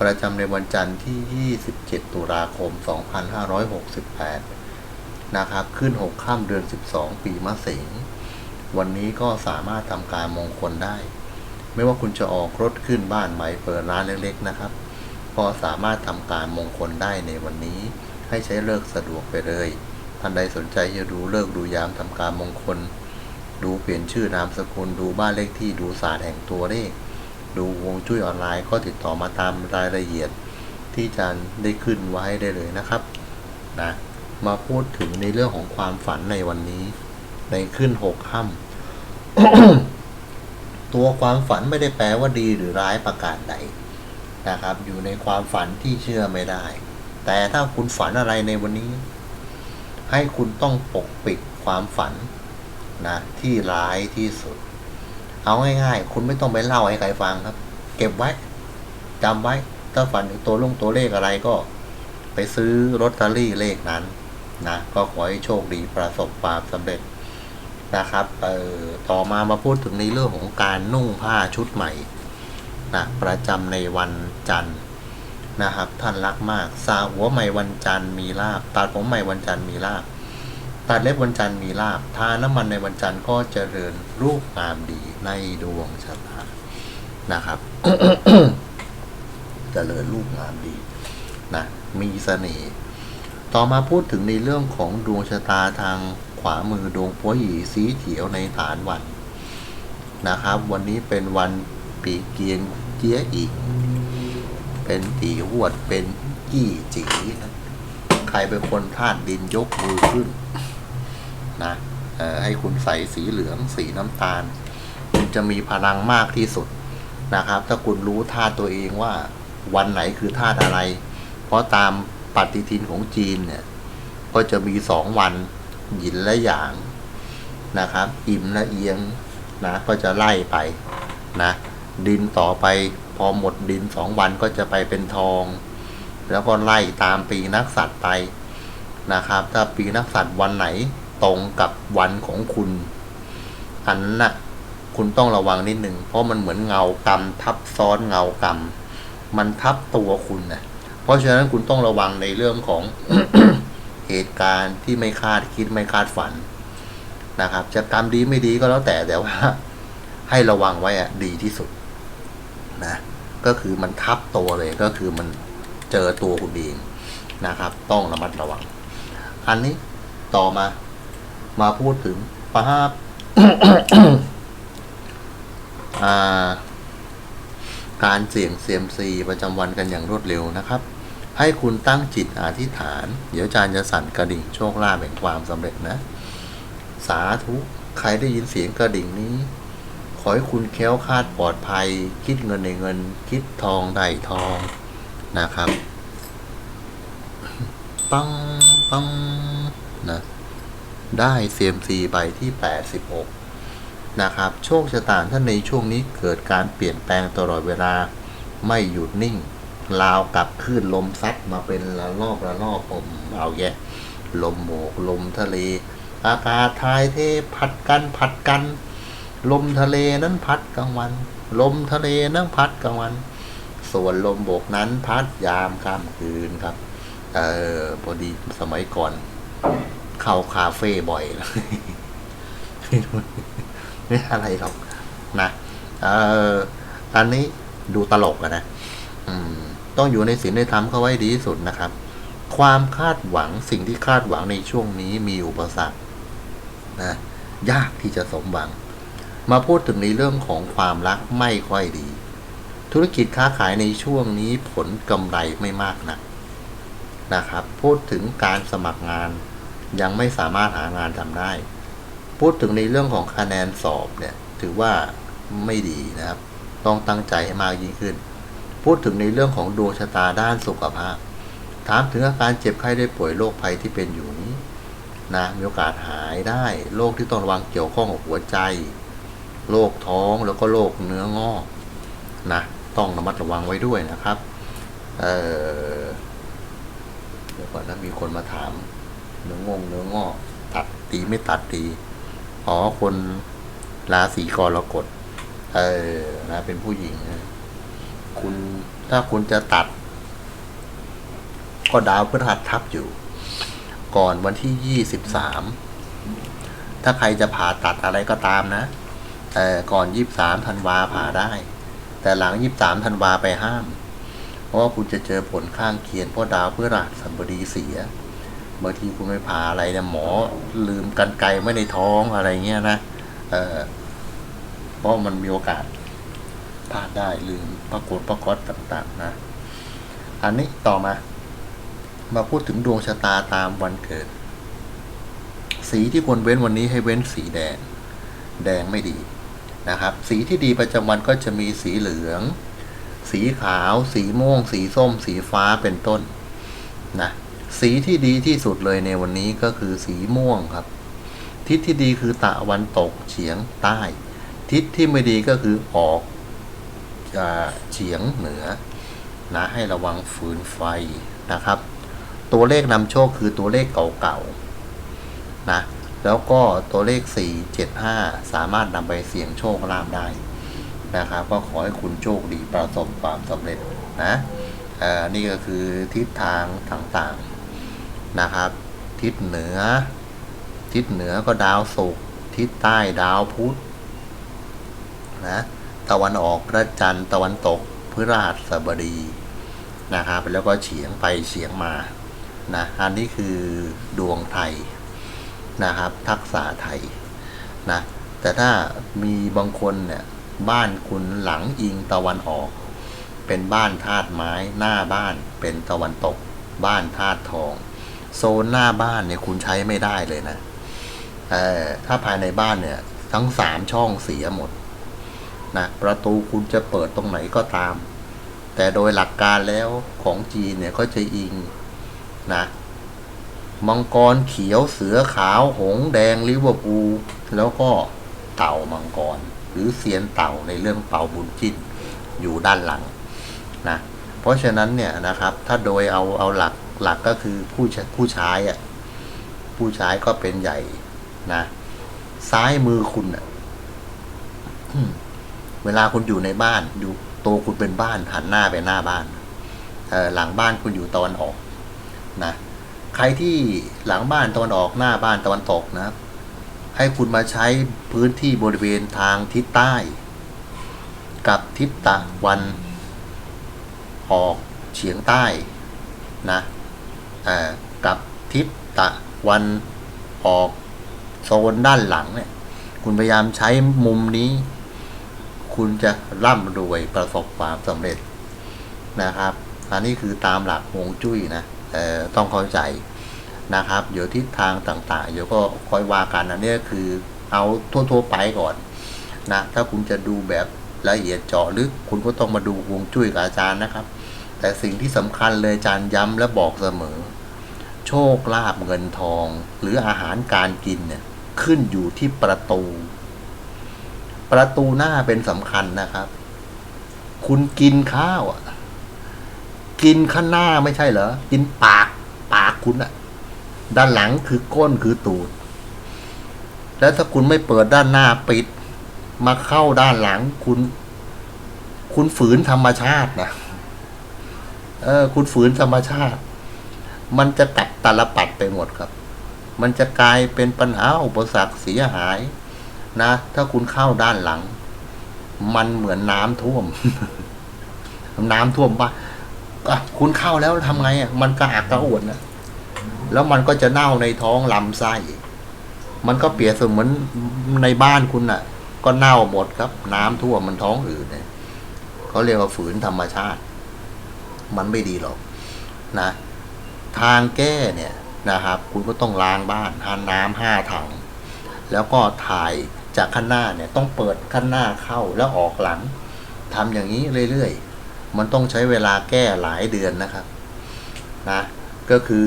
ประจำในวันจันทร์ที่ 27 ตุลาคม 2568 นะครับ ขึ้น 6 ข้ามเดือน 12 ปีมะเสงวันนี้ก็สามารถทำการมงคลได้ ไม่ว่าคุณจะออกรถขึ้นบ้านใหม่เปิดร้านเล็กๆนะครับ ก็สามารถทำการมงคลได้ในวันนี้ ให้ใช้เลิกสะดวกไปเลย ท่านใดสนใจจะดูเลิกดูยามทำการมงคล ดูเปลี่ยนชื่อนามสกุลดูบ้านเลขที่ดูศาสตร์แห่งตัวเลข ดูวงจุ้ยออนไลน์ก็ติดต่อมาตามรายละเอียดที่อาจารย์ได้ขึ้นไว้ได้เลยนะครับนะมาพูดถึงในเรื่องของความฝันในวันนี้ ในขึ้นหกค่ำตัวความฝันไม่ได้แปลว่าดีหรือร้ายประการใดนะครับ อยู่ในความฝันที่เชื่อไม่ได้ แต่ถ้าคุณฝันอะไรในวันนี้ ให้คุณต้องปกปิดความฝันนะที่ร้ายที่สุด เอาง่ายๆ คุณไม่ต้องไปเล่าให้ใครฟังครับ เก็บไว้จำไว้ ถ้าฝันถึงตัวลงตัวเลขอะไรก็ ไปซื้อลอตเตอรี่เลขนั้นนะ ก็ขอให้โชคดีประสบความสำเร็จนะครับ เอ่อ ต่อมามาพูดถึงในเรื่องของการนุ่งผ้าชุดใหม่นะประจำในวันจันทร์นะครับ ท่านรักมากสาหัวใหม่วันจันทร์มีลาบตัดผมใหม่วันจันทร์มีลาบ ตัดเล็บวันจันทร์มีลาบทาน้ำมันในวันจันทร์ก็เจริญรูปงามดีในดวงชะตานะครับ เจริญรูปงามดีนะมีเสน่ห์ต่อมาพูดถึงในเรื่องของดวงชะตาทางขวามือดวงปัวหยีสีเขียวในฐานวันนะครับ วันนี้เป็นวันปีเกียงเจียอีก เป็นตีหวดเป็นกี้จีนะใครเป็นคนธาตุดินยกมือขึ้น นะให้คุณใส่สีเหลืองสีน้ำตาล คุณจะมีพลังมากที่สุดนะครับ ถ้าคุณรู้ธาตุตัวเองว่าวันไหนคือธาตุอะไร เพราะตามปฏิทินของจีนเนี่ย ก็จะมีสองวันหยินและหยางนะครับ อิ่มและเอียงนะก็จะไล่ไปนะดินต่อไปพอหมดดินสองวันก็จะไปเป็นทอง แล้วก็ไล่ตามปีนักสัตว์ไปนะครับ ถ้าปีนักสัตว์วันไหน ตรงกับวันของคุณอันนั้นน่ะคุณต้องระวังนิดหนึ่งเพราะมันเหมือนเงากรรม ทับซ้อนเงากรรม มันทับตัวคุณนะเพราะฉะนั้นคุณต้องระวังในเรื่องของเหตุการณ์ที่ไม่คาดคิดไม่คาดฝันนะครับ จะกรรมดีไม่ดีก็แล้วแต่แต่ว่า ให้ระวังไว้อะดีที่สุดนะก็คือมันทับตัวเลยก็คือมันเจอตัวคุณเองนะครับ ต้องระมัดระวัง อันนี้ต่อมา มาพูดถึงภาพอ่าการเสี่ยงเซียมซีประจำวันกันอย่างรวดเร็วนะครับ ให้คุณตั้งจิตอธิษฐาน เดี๋ยวอจารย์จะสั่นกระดิ่งโชคลาภแห่งความสำเร็จนะ สาธุใครได้ยินเสียงกระดิ่งนี้ ขอให้คุณแค้วคาดปลอดภัย คิดเงินในเงิน คิดทองได้ทองนะครับ ปังปังนะ ได้เซียมซีใบที่ 86 นะครับ โชคชะตาท่านในช่วงนี้เกิดการเปลี่ยนแปลงตลอดเวลาไม่หยุดนิ่งลาวกับคลื่นลมซัดมาเป็นละลอกละลอกผมเอาแยะ ลมโบกลมทะเล อากาศทายเทผัดกันผัดกัน ลมทะเลนั้นพัดกลางวัน ลมทะเลนั้นพัดกลางวัน ส่วนลมโบกนั้นพัดยามค่ำคืนครับ เออพอดีสมัยก่อน เข้าคาเฟ่บ่อยไม่รู้ไม่อะไรหรอกนะเอออันนี้ดูตลกอะนะอืมต้องอยู่ในศีลในธรรมเข้าไว้ดีที่สุดนะครับ ความคาดหวังสิ่งที่คาดหวังในช่วงนี้มีอุปสรรคนะยากที่จะสมหวัง มาพูดถึงในเรื่องของความรักไม่ค่อยดี ธุรกิจค้าขายในช่วงนี้ผลกำไรไม่มากนักนะครับ พูดถึงการสมัครงาน ยังไม่สามารถหางานทำได้ พูดถึงในเรื่องของคะแนนสอบเนี่ย ถือว่าไม่ดีนะครับ ต้องตั้งใจให้มากยิ่งขึ้น พูดถึงในเรื่องของดวงชะตาด้านสุขภาพ ถามถึงอาการเจ็บไข้ได้ป่วยโรคภัยที่เป็นอยู่นี้นะมีโอกาสหายได้โรคที่ต้องระวังเกี่ยวข้องกับหัวใจโรคท้องแล้วก็โรคเนื้องอกนะต้องระมัดระวังไว้ด้วยนะครับ เออเดี๋ยวก่อนนะมีคนมาถาม เนื้องงเนื้องอกตัดดีไม่ตัดดีอ๋อคนราศีกรกฎเออนะเป็นผู้หญิงนะคุณถ้าคุณจะตัด ก็ดาวพฤหัสทับอยู่ ก่อนวันที่ยี่สิบสามถ้าใครจะผ่าตัดอะไรก็ตามนะแต่ก่อนยี่บสามธันวาผ่าได้ แต่หลังยี่บสามธันวาไปห้าม เพราะว่าคุณจะเจอผลข้างเคียงเพราะดาวพฤหัสบดีเสีย บางทีคุณไปผ่าอะไรเนี่ยหมอลืมกันไกลไว้ในท้องอะไรเงี้ยนะเออเพราะมันมีโอกาสพลาดได้ลืมปรากฏประกฏต่างๆนะ อันนี้ต่อมา มาพูดถึงดวงชะตาตามวันเกิด สีที่ควรเว้นวันนี้ให้เว้นสีแดง แดงไม่ดีนะครับ สีที่ดีประจำวันก็จะมีสีเหลือง สีขาว สีม่วง สีส้ม สีฟ้าเป็นต้นนะ สีที่ดีที่สุดเลยในวันนี้ก็คือสีม่วงครับ ทิศที่ดีคือตะวันตกเฉียงใต้ ทิศที่ไม่ดีก็คือออกเฉียงเหนือนะให้ระวังฟืนไฟนะครับ ตัวเลขนำโชคคือตัวเลขเก่าๆนะแล้วก็ตัวเลข 475 สามารถนำไปเสี่ยงโชคลาภได้นะครับก็ขอให้คุณโชคดีประสบความสำเร็จนะนี่ก็คือทิศทางต่างๆ นะครับ ทิศเหนือ ทิศเหนือก็ดาวศุกร์ทิศใต้ดาวพุธนะตะวันออกพระจันทร์ตะวันตกพฤหัสบดีนะครับ แล้วก็เฉียงไปเฉียงมานะอันนี้คือดวงไทยนะครับ ทักษะไทยนะแต่ถ้ามีบางคนเนี่ยบ้านคุณหลังอิงตะวันออก เป็นบ้านธาตุไม้หน้าบ้านเป็นตะวันตก บ้านธาตุทอง โซนหน้าบ้านเนี่ยคุณใช้ไม่ได้เลยนะเออถ้าภายในบ้านเนี่ย ทั้งสามช่องเสียหมดนะประตูคุณจะเปิดตรงไหนก็ตาม แต่โดยหลักการแล้วของจีนเนี่ยก็จะอิงนะมังกรเขียวเสือขาวหงแดงลิเวอร์พูลแล้วก็เต่ามังกร หรือเซียนเต่าในเรื่องเป่าบุญจิ้นอยู่ด้านหลังนะเพราะฉะนั้นเนี่ยนะครับถ้าโดยเอาเอาหลัก หลักก็คือผู้ชผู้ชายอะผู้ชายก็เป็นใหญ่นะซ้ายมือคุณอะอืมเวลาคุณอยู่ในบ้านอยู่โตวคุณเป็นบ้านหันหน้าไปหน้าบ้านเออหลังบ้านคุณอยู่ตะวันออกนะใครที่หลังบ้านตะวันออกหน้าบ้านตะวันตกนะครับให้คุณมาใช้พื้นที่บริเวณทางทิศใต้ กับทิศตะวันออกเฉียงใต้นะเอ่อ กับทิศตะวันออกโซนด้านหลังเนี่ย คุณพยายามใช้มุมนี้ คุณจะร่ำรวยประสบความสำเร็จนะครับ อันนี้คือตามหลักฮวงจุ้ยนะต้องเข้าใจนะครับ เดี๋ยวทิศทางต่าง ๆ เดี๋ยวก็ค่อยว่ากันอันนี้คือเอาทั่วๆไปก่อนนะ ถ้าคุณจะดูแบบละเอียดเจาะลึก คุณก็ต้องมาดูฮวงจุ้ยกับอาจารย์นะครับ แต่สิ่งที่สำคัญเลยอาจารย์ย้ำและบอกเสมอ โชคลาภเงินทอง หรืออาหารการกินเนี่ยขึ้นอยู่ที่ประตู ประตูหน้าเป็นสำคัญนะครับ คุณกินข้าวอะ กินข้างหน้าไม่ใช่เหรอ กินปาก ปากคุณอะด้านหลังคือก้นคือตูด แล้วถ้าคุณไม่เปิดด้านหน้าปิด มาเข้าด้านหลังคุณ คุณฝืนธรรมชาตินะ เออ คุณฝืนธรรมชาติ มันจะตัดตลปัดไปหมดครับ มันจะกลายเป็นปัญหาอุปสรรคเสียหาย นะ ถ้าคุณเข้าด้านหลัง มันเหมือนน้ำท่วม น้ำท่วมปะะคุณเข้าแล้วทำไงอะ มันกระอักกระอ่วนนะแล้วมันก็จะเน่าในท้องลำไส้ มันก็เปียบเสมือนในบ้านคุณอะ ก็เน่าหมดครับ น้ำท่วมมันท้องอืดเนี่ยเขาเรียกว่าฝืนธรรมชาติ มันไม่ดีหรอกนะ ทางแก้เนี่ยนะครับ คุณก็ต้องล้างบ้านทานน้ำห้าถัง แล้วก็ถ่ายจากข้างหน้าเนี่ยต้องเปิดข้างหน้าเข้าแล้วออกหลังทำอย่างนี้เรื่อยๆ มันต้องใช้เวลาแก้หลายเดือนนะครับนะก็คือ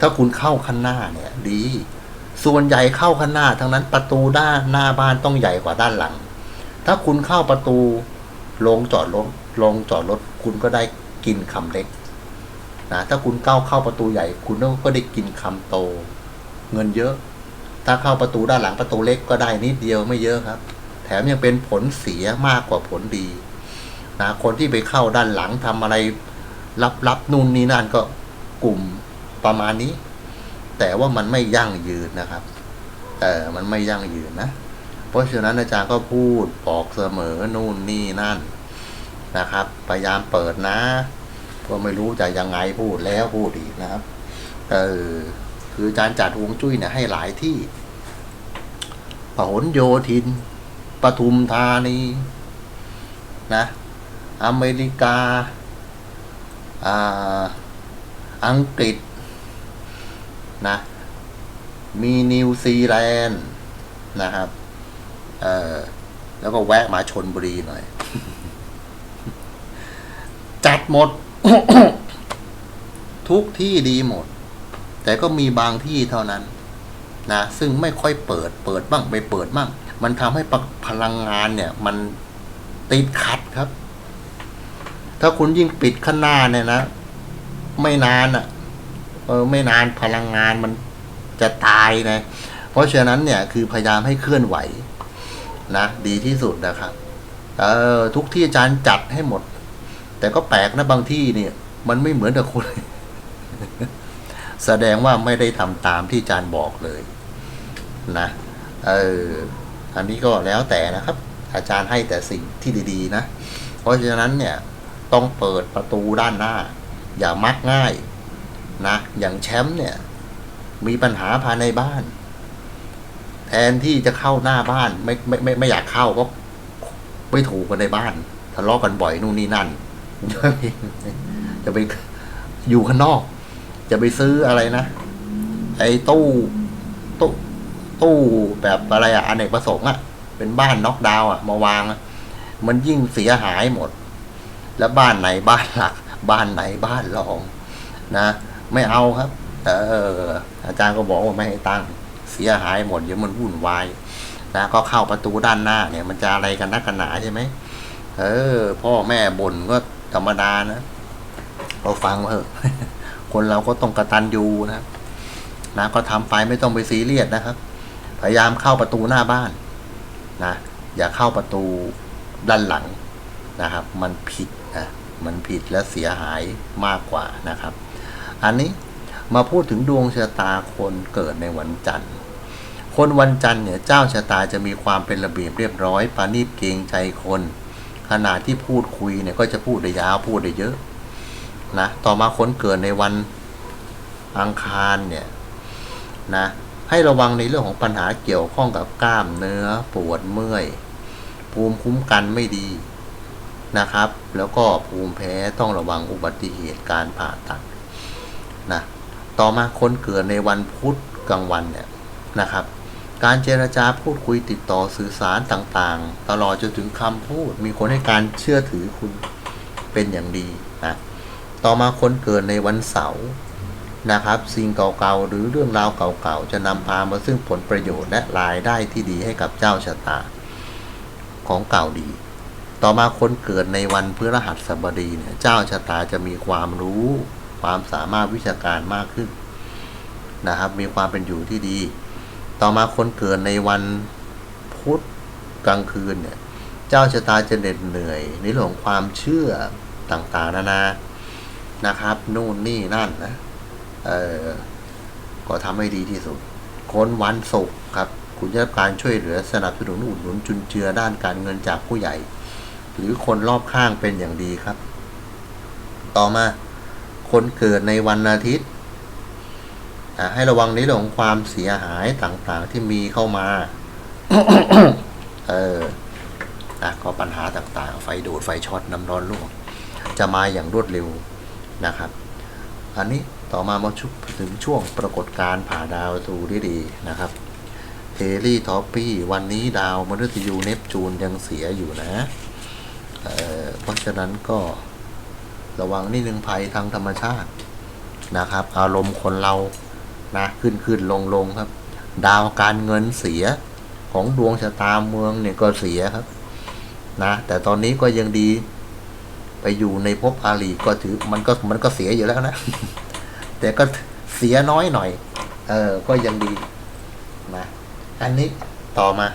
ถ้าคุณเข้าข้างหน้าเนี่ยดี ส่วนใหญ่เข้าข้างหน้าทั้งนั้นประตูด้านหน้าบ้านต้องใหญ่กว่าด้านหลัง ถ้าคุณเข้าประตูลงจอดรถลงจอดรถ คุณก็ได้กินคำเล็กนะถ้าคุณก้าวเข้าประตูใหญ่ คุณก็ได้กินคำโต เงินเยอะ ถ้าเข้าประตูด้านหลังประตูเล็กก็ได้นิดเดียวไม่เยอะครับ แถมยังเป็นผลเสียมากกว่าผลดีนะคนที่ไปเข้าด้านหลังทำอะไรรับรับนู่นนี่นั่นก็กลุ่มประมาณนี้ แต่ว่ามันไม่ยั่งยืนนะครับเออมันไม่ยั่งยืนนะ เพราะฉะนั้นอาจารย์ก็พูดบอกเสมอนู่นนี่นั่น นะครับ พยายามเปิดนะ ก็ไม่รู้จะยังไงพูดแล้วพูดอีกนะครับเออคืออาจารย์จัดวงจุ้ยเนี่ยให้หลายที่ปหนโยธินปทุมธานีนะอเมริกาอ่าอังกฤษนะมีนิวซีแลนด์นะครับเออแล้วก็แวะมาชนบุรีหน่อย จัดหมด ทุกที่ดีหมด แต่ก็มีบางที่เท่านั้น นะ ซึ่งไม่ค่อยเปิด เปิดบ้างไม่เปิดบ้าง มันทำให้พลังงานเนี่ย มันติดขัดครับ ถ้าคุณยิ่งปิดข้างหน้าเนี่ยนะ ไม่นานอะ่ะ เออ ไม่นานพลังงานมันจะตายนะเพราะฉะนั้นเนี่ยคือพยายามให้เคลื่อนไหว นะ ดีที่สุดนะครับ เออทุกที่อาจารย์จัดให้หมด แต่ก็แปลกนะบางที่เนี่ย มันไม่เหมือนกับคุณแสดงว่าไม่ได้ทำตามที่อาจารย์บอกเลย นะ เออ อันนี้ก็แล้วแต่นะครับ อาจารย์ให้แต่สิ่งที่ดีๆนะ เพราะฉะนั้นเนี่ย ต้องเปิดประตูด้านหน้า อย่ามักง่ายนะ อย่างแชมป์เนี่ย มีปัญหาภายในบ้าน แทนที่จะเข้าหน้าบ้านไม่ไม่ไม่ไม่อยากเข้าก็ไม่ถูกกันในบ้านทะเลาะกันบ่อยนู่นนี่นั่น จะไปอยู่ข้างนอก จะไปซื้ออะไรนะ ไอ้ตู้ ตู้ตู้แบบอะไรอะอเนกประสงค์อะเป็นบ้านน็อกดาวอะมาวางอะมันยิ่งเสียหายหมด แล้วบ้านไหนบ้านหลัก บ้านไหนบ้านรอง นะไม่เอาครับเอออาจารย์ก็บอกว่าไม่ให้ตั้ง เสียหายหมดเดี๋ยวมันวุ่นวายนะก็เข้าประตูด้านหน้าเนี่ย มันจะอะไรกันนักกันหนาใช่ไหมเออ พ่อแม่บ่นก็ ธรรมดานะเราฟังเถอะ คนเราก็ต้องกระตันยูนะนะก็ทำไปไม่ต้องไปซีเรียสนะครับ พยายามเข้าประตูหน้าบ้านนะอย่าเข้าประตูด้านหลังนะครับ มันผิดนะมันผิดและเสียหายมากกว่านะครับ อันนี้มาพูดถึงดวงชะตาคนเกิดในวันจันทร์ คนวันจันทร์เนี่ยเจ้าชะตาจะมีความเป็นระเบียบเรียบร้อยปานีตเกงใจคน ขณะที่พูดคุยเนี่ยก็จะพูดได้ยาวพูดได้เยอะนะต่อมาคนเกิดในวันอังคารเนี่ยนะให้ระวังในเรื่องของปัญหาเกี่ยวข้องกับกล้ามเนื้อปวดเมื่อย ภูมิคุ้มกันไม่ดีนะครับ แล้วก็ภูมิแพ้ต้องระวังอุบัติเหตุการผ่าตัดนะต่อมาคนเกิดในวันพุธกลางวันเนี่ยนะครับ การเจรจาพูดคุยติดต่อสื่อสารต่างๆ ตลอดจนถึงคำพูด มีคนให้การเชื่อถือคุณเป็นอย่างดีนะต่อมาคนเกิดในวันเสาร์นะครับ สิ่งเก่าๆ หรือเรื่องราวเก่าๆ จะนำพามาซึ่งผลประโยชน์และรายได้ที่ดีให้กับเจ้าชะตา ของเก่าดี ต่อมาคนเกิดในวันพฤหัสบดีเนี่ยเจ้าชะตาจะมีความรู้ ความสามารถวิชาการมากขึ้นนะครับ มีความเป็นอยู่ที่ดี ต่อมาคนเกิดในวันพุธกลางคืนเนี่ย เจ้าชะตาจะเหน็ดเหนื่อยในเรื่องของความเชื่อต่างๆนานา นะครับ นู่นนี่นั่นนะ เออก็ทำให้ดีที่สุด คนวันศุกร์ครับ คุณจะการช่วยเหลือสนับสนุนอุดหนุนจุนเจือด้านการเงินจากผู้ใหญ่ หรือคนรอบข้างเป็นอย่างดีครับ ต่อมา คนเกิดในวันอาทิตย์ อะให้ระวังในเรื่องของความเสียหายต่างๆที่มีเข้ามา เออนะก็ปัญหาต่างๆ ไฟดูดไฟช็อตน้ำร้อนลวกจะมาอย่างรวดเร็วนะครับ อันนี้ต่อมามาชุบถึงช่วงปรากฏการณ์ผ่าดาวตูด้ดีนะครับเทลี่ทอปปี้วันนี้ดาวมฤตยูเนปจูนยังเสียอยู่นะเออเพราะฉะนั้นก็ระวังนิดนึงภัยทางธรรมชาตินะครับ อารมณ์คนเรา นะขึ้นขึ้นลงลงครับ ดาวการเงินเสียของดวงชะตาเมืองเนี่ยก็เสียครับ นะ แต่ตอนนี้ก็ยังดี ไปอยู่ในภพอาลีก็ถือมันก็มันก็เสียอยู่แล้วนะ แต่ก็เสียน้อยหน่อย เออ ก็ยังดีนะอันนี้ต่อมา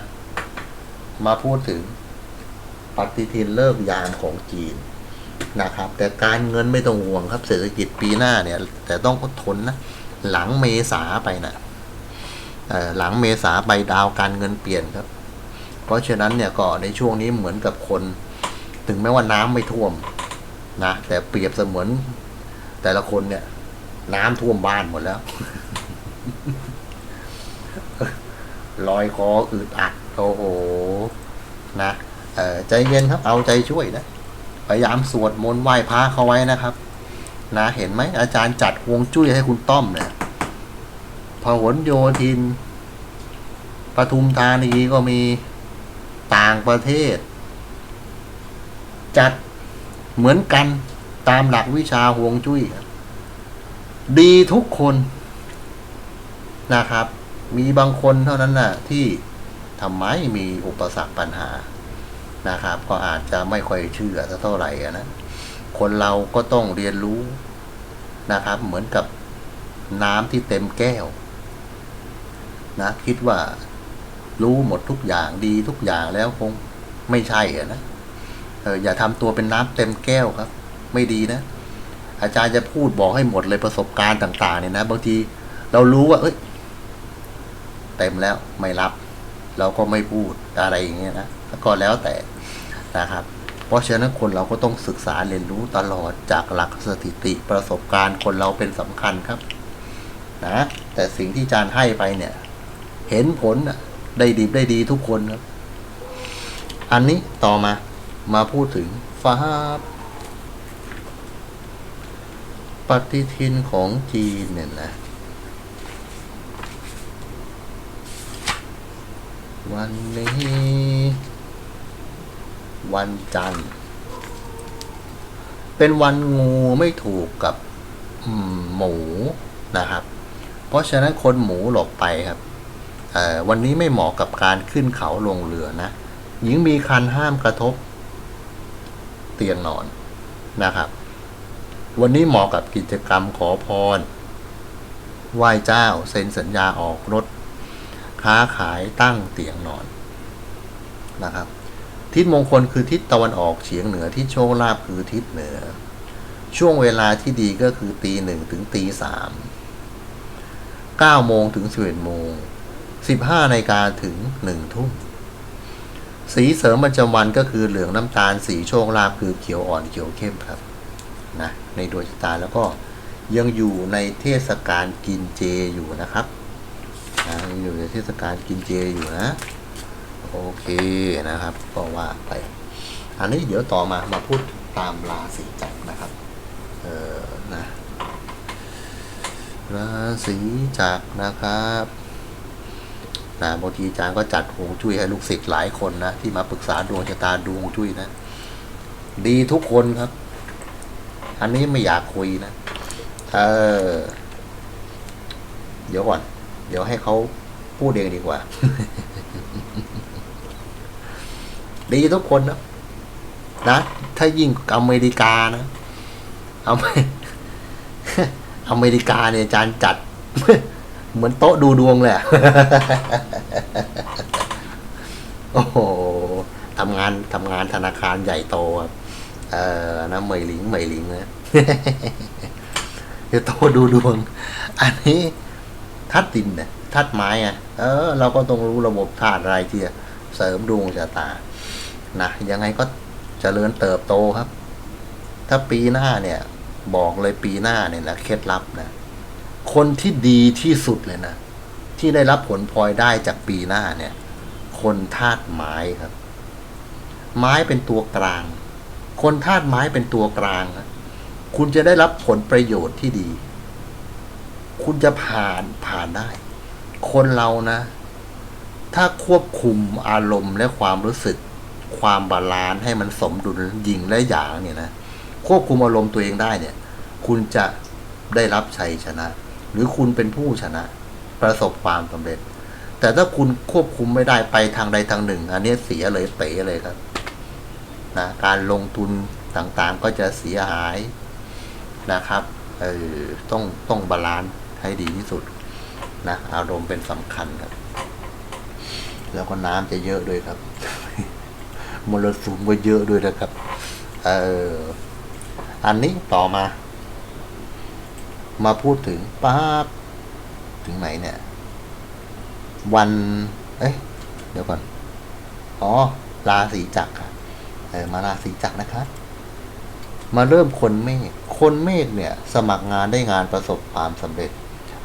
มาพูดถึงปฏิทินเลิกยามของจีนนะครับ แต่การเงินไม่ต้องห่วงครับ เศรษฐกิจปีหน้าเนี่ย แต่ต้องอดทนนะ หลังเมษาไปนะหลังเมษาไปดาวการเงินเปลี่ยนครับ เพราะฉะนั้นเนี่ยก็ในช่วงนี้เหมือนกับคน ถึงแม้ว่าน้ำไม่ท่วมนะแต่เปรียบเสมือนแต่ละคนเนี่ย น้ำท่วมบ้านหมดแล้วลอยคออึดอัดโอ้โหนะใจเย็นครับเอาใจช่วยนะพยายามสวดมนต์ไหว้พระเขาไว้นะครับ นะเห็นไหมอาจารย์จัดฮวงจุ้ยให้คุณต้อมเนี่ยพหลโยธินปทุมธานีก็มีต่างประเทศ จัดเหมือนกันตามหลักวิชาฮวงจุ้ยครับดีทุกคนนะครับ มีบางคนเท่านั้นน่ะ ที่ทำไมมีอุปสรรคปัญหานะครับ ก็อาจจะไม่ค่อยเชื่อเท่าไหร่นะคนเราก็ต้องเรียนรู้ นะครับ เหมือนกับน้ำที่เต็มแก้ว นะคิดว่ารู้หมดทุกอย่างดีทุกอย่างแล้วคงไม่ใช่อะนะเอออย่าทำตัวเป็นน้ำเต็มแก้วครับ ไม่ดีนะ อาจารย์จะพูดบอกให้หมดเลยประสบการณ์ต่าง ๆ เนี่ยนะบางทีเรารู้ว่า เอ้ย เต็มแล้วไม่รับ เราก็ไม่พูดอะไรอย่างเงี้ยนะก็แล้วแต่นะครับ เพราะฉะนั้นคนเราก็ต้องศึกษาเรียนรู้ตลอดจากหลักสถิติประสบการณ์คนเราเป็นสำคัญครับนะแต่สิ่งที่อาจารย์ให้ไปเนี่ย เห็นผลได้ดีได้ดีทุกคนครับ อันนี้ต่อมามาพูดถึงฟ้าปฏิทินของจีนเนี่ยนะ วันนี้ วันจันทร์ เป็นวันงูไม่ถูกกับหมูนะครับ เพราะฉะนั้นคนหมูหลบไปครับวันนี้ไม่เหมาะกับการขึ้นเขาลงเรือนะหญิงมีคันห้ามกระทบ เตียงนอนนะครับ วันนี้เหมาะกับกิจกรรมขอพรไหว้เจ้าเซ็นสัญญาออกรถ ค้าขายตั้งเตียงนอนนะครับ ทิศมงคลคือทิศตะวันออกเฉียงเหนือทิศโชคลาภคือทิศเหนือ ช่วงเวลาที่ดีก็คือตีหนึ่งถึงตีสามเก้าโมงถึงสิบเอ็ดโมงสิบห้านาฬิกาถึงหนึ่งทุ่มสีเสริมประจำวันก็คือเหลืองน้ำตาลสีโชคลาภคือเขียวอ่อนเขียวเข้มครับนะในดวงชะตาแล้วก็ยังอยู่ในเทศกาลกินเจอยู่นะครับนะอยู่ในเทศกาลกินเจอยู่นะ โอเคนะครับ ก็ว่าไป อันนี้เดี๋ยวต่อมามาพูดตามราศีจักรนะครับ เออนะราศีจักรนะครับนะบางทีอาจารย์ก็จัดฮวงจุ้ยให้ลูกศิษย์หลายคนนะ ที่มาปรึกษาดวงชะตาดวงจุ้ยนะ ดีทุกคนครับ อันนี้ไม่อยากคุยนะ เออ เดี๋ยวก่อน เดี๋ยวให้เขาพูดเองดีกว่า ดีทุกคนนะนะ ถ้ายิ่งอเมริกานะเอาไปอเมริกาเนี่ยอาจารย์จัด เหมือนโต๊ะดูดวงเลยอะโอ้โหทำงานทำงานธนาคารใหญ่โตครับเออนะเหมยหลิงเหมยหลิงนะเดี๋ยวโตดูดวง อันนี้ทัดดินเนี่ยทัดไม้อะเออ เราก็ต้องรู้ระบบธาตุอะไรที่เสริมดวงชะตา นะยังไงก็เจริญเติบโตครับ ถ้าปีหน้าเนี่ย บอกเลยปีหน้าเนี่ยนะเคล็ดลับนะ คนที่ดีที่สุดเลยนะ ที่ได้รับผลพลอยได้จากปีหน้าเนี่ย คนธาตุไม้ครับ ไม้เป็นตัวกลาง คนธาตุไม้เป็นตัวกลางนะคุณจะได้รับผลประโยชน์ที่ดี คุณจะผ่านผ่านได้ คนเรานะ ถ้าควบคุมอารมณ์และความรู้สึก ความบาลานซ์ให้มันสมดุลยิงและหยางเนี่ยนะควบคุมอารมณ์ตัวเองได้เนี่ย คุณจะได้รับชัยชนะ หรือคุณเป็นผู้ชนะ ประสบความสำเร็จ แต่ถ้าคุณควบคุมไม่ได้ไปทางใดทางหนึ่ง อันนี้เสียเลยเป๋เลยครับนะการลงทุนต่างๆก็จะเสียหายนะครับเออต้องต้องบาลานซ์ให้ดีที่สุดนะอารมณ์เป็นสำคัญครับ แล้วก็น้ำจะเยอะด้วยครับ มลสุมก็เยอะด้วยนะครับ เอออันนี้ต่อมา มาพูดถึงป๊าบถึงไหนเนี่ย วัน เอ้ยเดี๋ยวก่อน อ๋อ ราศีจักรค่ะเออมาราศีจักรนะครับ มาเริ่มคนเมฆคนเมฆเนี่ย สมัครงานได้งานประสบความสำเร็จ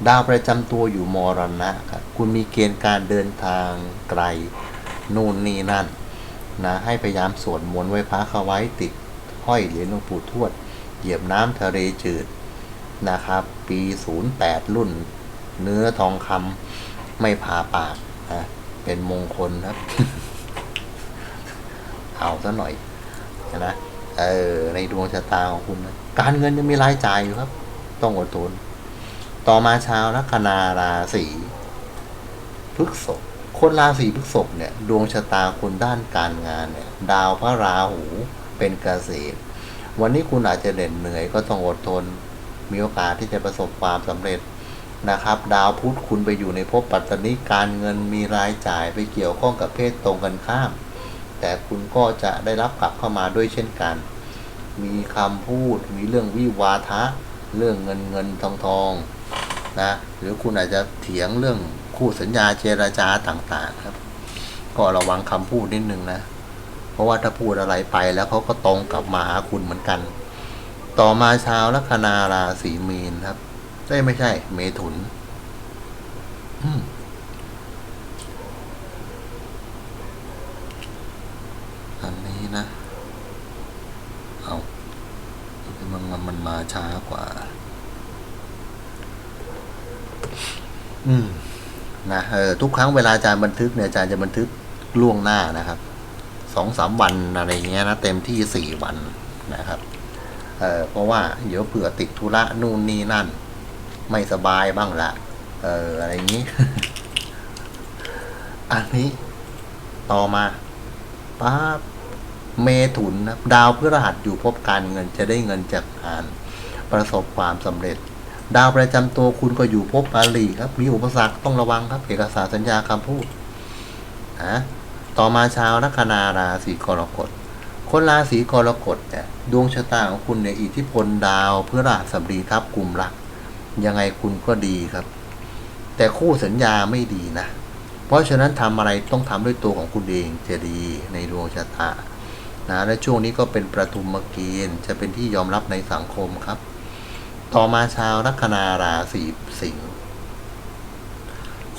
ดาวประจำตัวอยู่มรณะครับคุณมีเกณฑ์การเดินทางไกล นู่นนี่นั่น นะให้พยายามสวดมนต์ไว้พระเขาไว้ติดห้อยเหรียญหลวงปู่ทวด เหยียบน้ำทะเลจืดนะครับ ปี 08 รุ่น เนื้อทองคำไม่ผ่าปากนะเป็นมงคลครับ เอาซะหน่อยนะเออในดวงชะตาของคุณนะการเงินยังมีรายจ่ายอยู่ครับ ต้องอดทน ต่อมาชาวลัคนาราศีพฤกษภ คนราศีพฤษภเนี่ยดวงชะตาคุณด้านการงานเนี่ยดาวพระราหูเป็นเกษตร วันนี้คุณอาจจะเด่นเหนื่อยก็ต้องอดทน มีโอกาสที่จะประสบความสำเร็จนะครับ ดาวพุธคุณไปอยู่ในภพปัตตานีการเงินมีรายจ่ายไปเกี่ยวข้องกับเพศตรงกันข้าม แต่คุณก็จะได้รับกลับเข้ามาด้วยเช่นกัน มีคำพูดมีเรื่องวิวาทะ เรื่องเงินเงินทองทองนะหรือคุณอาจจะเถียงเรื่อง คู่สัญญาเจรจาต่างๆครับ ก็ระวังคำพูดนิดนึงนะ เพราะว่าถ้าพูดอะไรไปแล้วเขาก็ตรงกลับมาหาคุณเหมือนกัน ต่อมาชาวลัคนาราศีมีนครับ ได้ไม่ใช่ เมถุน อืมอันนี้นะ เอามันมันมันมาช้ากว่า อืม นะเออ ทุกครั้งเวลาอาจารย์บันทึกเนี่ยอาจารย์จะบันทึกล่วงหน้านะครับสองสามวันอะไรเงี้ยนะเต็มที่สี่วันนะครับเออเพราะว่าเดี๋ยวเผื่อติดธุระนู่นนี่นั่น ไม่สบายบ้างละเอออะไรอย่างนี้ อันนี้ต่อมาป้าเมถุนนะดาวพฤหัสอยู่พบการเงินจะได้เงินจากงาน ประสบความสำเร็จ ดาวประจำตัวคุณก็อยู่พบอาลีครับ มีอุปสรรคต้องระวังครับ เอกสารสัญญาคำพูดนะต่อมาชาวลัคนาราศีกรกฎ คนราศีกรกฎเนี่ยดวงชะตาของคุณเนี่ยอิทธิพลดาวพฤหัสบดีทับกลุ่มรัก ยังไงคุณก็ดีครับ แต่คู่สัญญาไม่ดีนะ เพราะฉะนั้นทำอะไรต้องทำด้วยตัวของคุณเองจะดีในดวงชะตานะและช่วงนี้ก็เป็นประทุมเกณฑ์จะเป็นที่ยอมรับในสังคมครับ ต่อมาชาวลัคนาราศีสิงห์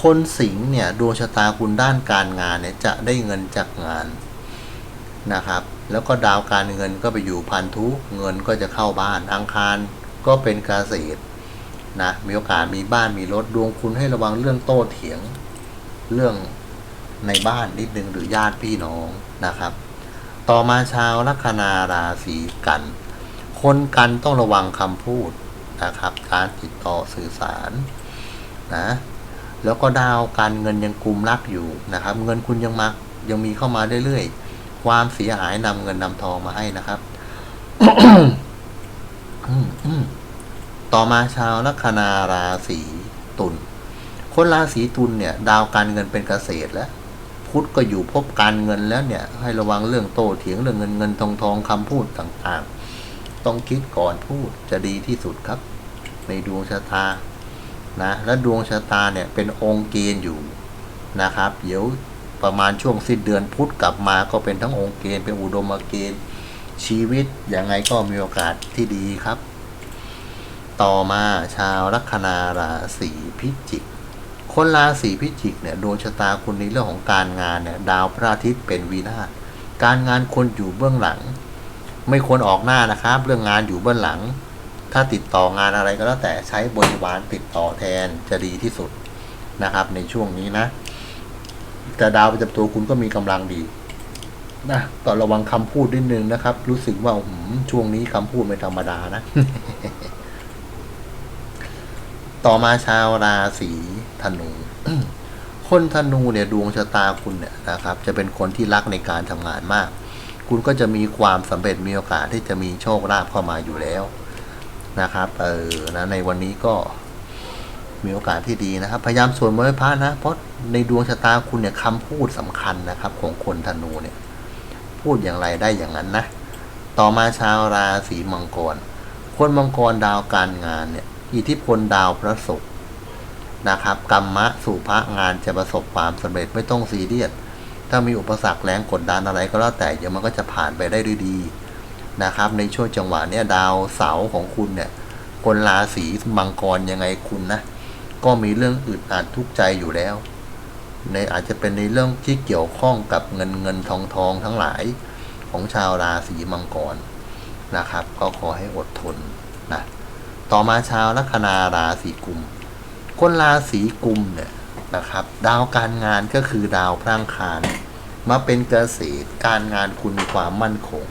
คนสิงห์เนี่ยดวงชะตาคุณด้านการงานเนี่ยจะได้เงินจากงานนะครับ แล้วก็ดาวการเงินก็ไปอยู่พันธุเงินก็จะเข้าบ้านอังคารก็เป็นเกษตรนะมีโอกาสมีบ้านมีรถดวงคุณให้ระวังเรื่องโต้เถียงเรื่องในบ้านนิดนึงหรือญาติพี่น้องนะครับ ต่อมาชาวลัคนาราศีกัน คนกันต้องระวังคำพูด นะครับ การติดต่อสื่อสารนะแล้วก็ดาวการเงินยังกลุ่มรักอยู่นะครับ เงินคุณยังมายังมีเข้ามาเรื่อยๆ ความเสียหายนำเงินนำทองมาให้นะครับต่อมาชาวลัคนาราศีตุลคนราศีตุลเนี่ย ดาวการเงินเป็นเกษตรแล้วพุธก็อยู่พบการเงินแล้วเนี่ย ให้ระวังเรื่องโตเถียงเรื่องเงินเงินทองทองคำพูดต่างๆ ต้องคิดก่อนพูดจะดีที่สุดครับ ในดวงชะตานะและดวงชะตาเนี่ยเป็นองค์เกณฑ์อยู่นะครับ เดี๋ยวประมาณช่วงสิ้นเดือนพุธกลับมาก็เป็นทั้งองค์เกณฑ์เป็นอุดมเกณฑ์ชีวิตยังไงก็มีโอกาสที่ดีครับ ต่อมาชาวลัคนาราศีพิจิก คนราศีพิจิกเนี่ยดวงชะตาคุณในเรื่องของการงานเนี่ยดาวพระอาทิตย์เป็นวินาศการงานคนอยู่เบื้องหลัง ไม่ควรออกหน้านะครับ เรื่องงานอยู่เบื้องหลัง ถ้าติดต่องานอะไรก็แล้วแต่ใช้บริวารติดต่อแทนจะดีที่สุดนะครับ ในช่วงนี้นะ แต่ดาวประจำตัวคุณก็มีกำลังดีนะก็ระวังคำพูดนิดนึงนะครับ รู้สึกว่าหืมช่วงนี้คำพูดไม่ธรรมดานะ ต่อมาชาวราศีธนู คนธนูเนี่ยดวงชะตาคุณเนี่ยนะครับ จะเป็นคนที่รักในการทำงานมาก คุณก็จะมีความสำเร็จมีโอกาสที่จะมีโชคลาภเข้ามาอยู่แล้ว นะครับเออนะในวันนี้ก็มีโอกาสที่ดีนะครับ พยายามสวดมนต์ไหว้พระนะ เพราะในดวงชะตาคุณเนี่ยคำพูดสำคัญนะครับ ของคนธนูเนี่ย พูดอย่างไรได้อย่างนั้นนะต่อมาชาวราศีมังกร คนมังกรดาวการงานเนี่ย อิทธิพลดาวพระศุกร์นะครับกรรมะสู่พระงานจะประสบความสำเร็จไม่ต้องซีเรียสถ้ามีอุปสรรคแรงกดดันอะไรก็แล้วแต่เดี๋ยวมันก็จะผ่านไปได้ด้วยดี นะครับ ในช่วงจังหวะเนี้ยดาวเสาของคุณเนี่ยคนราศีมังกรยังไงคุณนะ ก็มีเรื่องอึดอัดทุกข์ใจอยู่แล้ว ในอาจจะเป็นในเรื่องที่เกี่ยวข้องกับเงินเงินทองทองทั้งหลายของชาวราศีมังกรนะครับ ก็ขอให้อดทนนะต่อมาชาวลัคนาราศีกุม คนราศีกุมเนี่ยนะครับ ดาวการงานก็คือดาวพร่างคารมาเป็นเกษตรการงานคุณมีความมั่นคง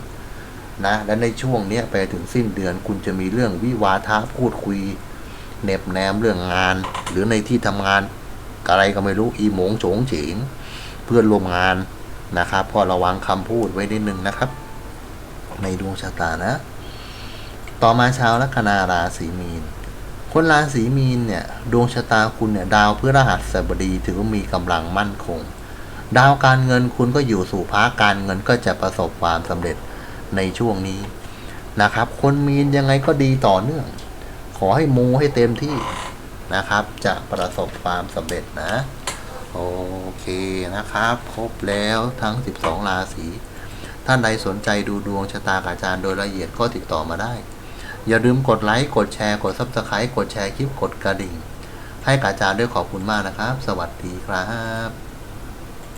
นะและในช่วงนี้ไปถึงสิ้นเดือนคุณจะมีเรื่องวิวาทะพูดคุยเน็บแนมเรื่องงาน หรือในที่ทำงานอะไรก็ไม่รู้อีหมงโฉงเฉงเพื่อนร่วมงานนะครับก็ระวังคำพูดไว้นิดนึงนะครับ ในดวงชะตานะ ต่อมาชาวลัคนาราศีมีน คนราศีมีนเนี่ยดวงชะตาคุณเนี่ยดาวพฤหัสบดีถือว่ามีกำลังมั่นคง ดาวการเงินคุณก็อยู่สู่พาการเงินก็จะประสบความสำเร็จ ในช่วงนี้นะครับ คนมีนยังไงก็ดีต่อเนื่อง ขอให้มูให้เต็มที่นะครับ จะประสบความสำเร็จนะ โอเคนะครับ ครบแล้วทั้ง 12 ราศีท่านใดสนใจดูดวงชะตากับอาจารย์โดยละเอียดก็ติดต่อมาได้ อย่าลืมกดไลค์ กดแชร์ กดซับสไคร b ์กดแชร์คลิป กดกระดิ่ง ให้กับอาจารย์ด้วยขอบคุณมากนะครับ สวัสดีครับ